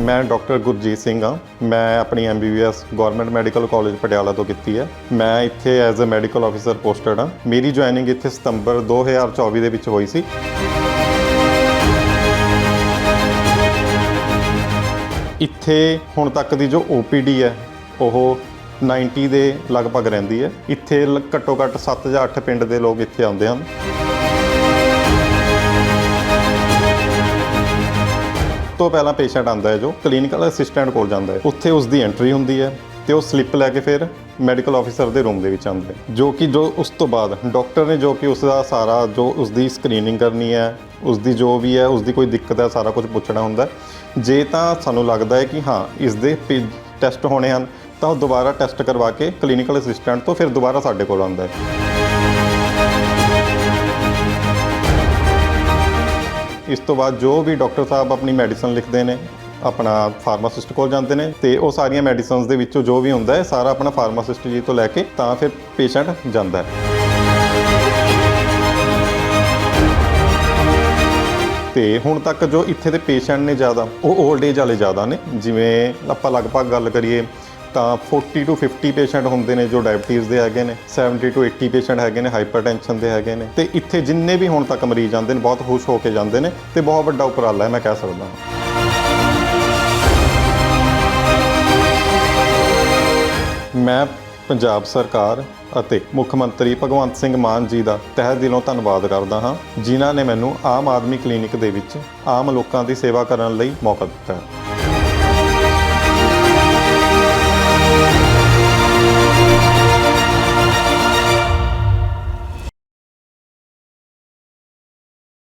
ਮੈਂ ਡਾਕਟਰ ਗੁਰਜੀਤ ਸਿੰਘ ਹਾਂ। ਮੈਂ ਆਪਣੀ MBBS government medical college Patiala ਤੋਂ ਕੀਤੀ ਹੈ। ਮੈਂ ਇੱਥੇ as a medical officer posted ਹਾਂ। ਮੇਰੀ ਜੁਆਇਨਿੰਗ ਇੱਥੇ ਸਤੰਬਰ 2024 ਦੇ ਵਿੱਚ ਹੋਈ ਸੀ। ਇੱਥੇ ਹੁਣ ਤੱਕ ਦੀ ਜੋ OPD ਹੈ, ਉਹ 90 ਦੇ ਲਗਭਗ ਰਹਿੰਦੀ ਹੈ। ਇੱਥੇ ਲ- ਘੱਟੋ ਘੱਟ 7 ਜਾਂ 8 ਪਿੰਡ ਦੇ ਲੋਕ ਇੱਥੇ ਆਉਂਦੇ ਹਨ। ਤੋਂ ਪਹਿਲਾਂ ਪੇਸ਼ੈਂਟ ਆਂਦਾ ਹੈ ਜੋ ਕਲੀਨਿਕਲ ਅਸਿਸਟੈਂਟ ਕੋਲ ਜਾਂਦਾ ਹੈ। ਉੱਥੇ ਉਸ ਦੀ ਐਂਟਰੀ ਹੁੰਦੀ ਹੈ ਤੇ ਉਹ ਸਲਿੱਪ ਲੈ ਕੇ ਫਿਰ ਮੈਡੀਕਲ ਆਫੀਸਰ ਦੇ ਰੂਮ ਦੇ ਵਿੱਚ ਆਉਂਦਾ ਹੈ, ਜੋ ਕਿ ਜੋ ਉਸ ਤੋਂ ਬਾਅਦ ਡਾਕਟਰ ਨੇ ਜੋ ਕਿ ਉਸ ਦਾ ਸਾਰਾ ਜੋ ਉਸ ਦੀ ਸਕਰੀਨਿੰਗ ਕਰਨੀ ਹੈ ਉਸ ਦੀ ਜੋ ਵੀ ਹੈ ਉਸ ਦੀ ਕੋਈ ਦਿੱਕਤ ਹੈ, ਸਾਰਾ ਕੁਝ ਪੁੱਛਣਾ ਹੁੰਦਾ ਜੇ ਤਾਂ ਸਾਨੂੰ ਲੱਗਦਾ ਹੈ ਕਿ ਹਾਂ, ਇਸ ਦੇ ਟੈਸਟ ਹੋਣੇ ਹਨ, ਤਾਂ ਉਹ ਦੁਬਾਰਾ ਟੈਸਟ ਕਰਵਾ ਕੇ ਕਲੀਨਿਕਲ ਅਸਿਸਟੈਂਟ ਤੋਂ ਫਿਰ ਦੁਬਾਰਾ ਸਾਡੇ ਕੋਲ ਆਉਂਦਾ ਹੈ। ਇਸ ਤੋਂ ਬਾਅਦ ਜੋ ਵੀ ਡਾਕਟਰ ਸਾਹਿਬ ਆਪਣੀ ਮੈਡੀਸਨ ਲਿਖਦੇ ਨੇ, ਆਪਣਾ ਫਾਰਮਾਸਿਸਟ ਕੋਲ ਜਾਂਦੇ ਨੇ, ਤੇ ਉਹ ਸਾਰੀਆਂ ਮੈਡੀਸਨਸ ਦੇ ਵਿੱਚੋਂ ਜੋ ਵੀ ਹੁੰਦਾ ਹੈ, ਸਾਰਾ ਆਪਣਾ ਫਾਰਮਾਸਿਸਟ ਜੀ ਤੋਂ ਲੈ ਕੇ ਤਾਂ ਫਿਰ ਪੇਸ਼ੈਂਟ ਜਾਂਦਾ ਹੈ। ਤੇ ਹੁਣ ਤੱਕ ਜੋ ਇੱਥੇ ਦੇ ਪੇਸ਼ੈਂਟ ਨੇ ਜ਼ਿਆਦਾ, ਉਹ 올ਡ ਏਜ ਵਾਲੇ ਜ਼ਿਆਦਾ ਨੇ, ਜਿਵੇਂ ਆਪਾਂ ਲਗਭਗ ਗੱਲ ਕਰੀਏ ਤਾਂ 40 ਤੋਂ 50 ਪੇਸ਼ੈਂਟ ਹੁੰਦੇ ਨੇ ਜੋ ਡਾਇਬੀਟੀਜ਼ ਦੇ ਹੈਗੇ ਨੇ 70 ਤੋਂ 80 ਪੇਸ਼ੈਂਟ ਹੈਗੇ ਨੇ ਹਾਈਪਰਟੈਂਸ਼ਨ ਦੇ ਹੈਗੇ ਨੇ। ਤੇ ਇੱਥੇ ਜਿੰਨੇ ਵੀ ਹੁਣ ਤੱਕ ਮਰੀਜ਼ ਆਉਂਦੇ ਨੇ, ਬਹੁਤ ਖੁਸ਼ ਹੋ ਕੇ ਜਾਂਦੇ ਨੇ ਤੇ ਬਹੁਤ ਵੱਡਾ ਉਪਰਾਲਾ ਹੈ, ਮੈਂ ਕਹਿ ਸਕਦਾ ਹਾਂ। ਮੈਂ ਪੰਜਾਬ ਸਰਕਾਰ ਅਤੇ ਮੁੱਖ ਮੰਤਰੀ ਭਗਵੰਤ ਸਿੰਘ ਮਾਨ ਜੀ ਦਾ ਤਹਿ ਦਿਲੋਂ ਧੰਨਵਾਦ ਕਰਦਾ ਹਾਂ, ਜਿਨ੍ਹਾਂ ਨੇ ਮੈਨੂੰ ਆਮ ਆਦਮੀ ਕਲੀਨਿਕ ਦੇ ਵਿੱਚ ਆਮ ਲੋਕਾਂ ਦੀ ਸੇਵਾ ਕਰਨ ਲਈ ਮੌਕਾ ਦਿੱਤਾ ਹੈ।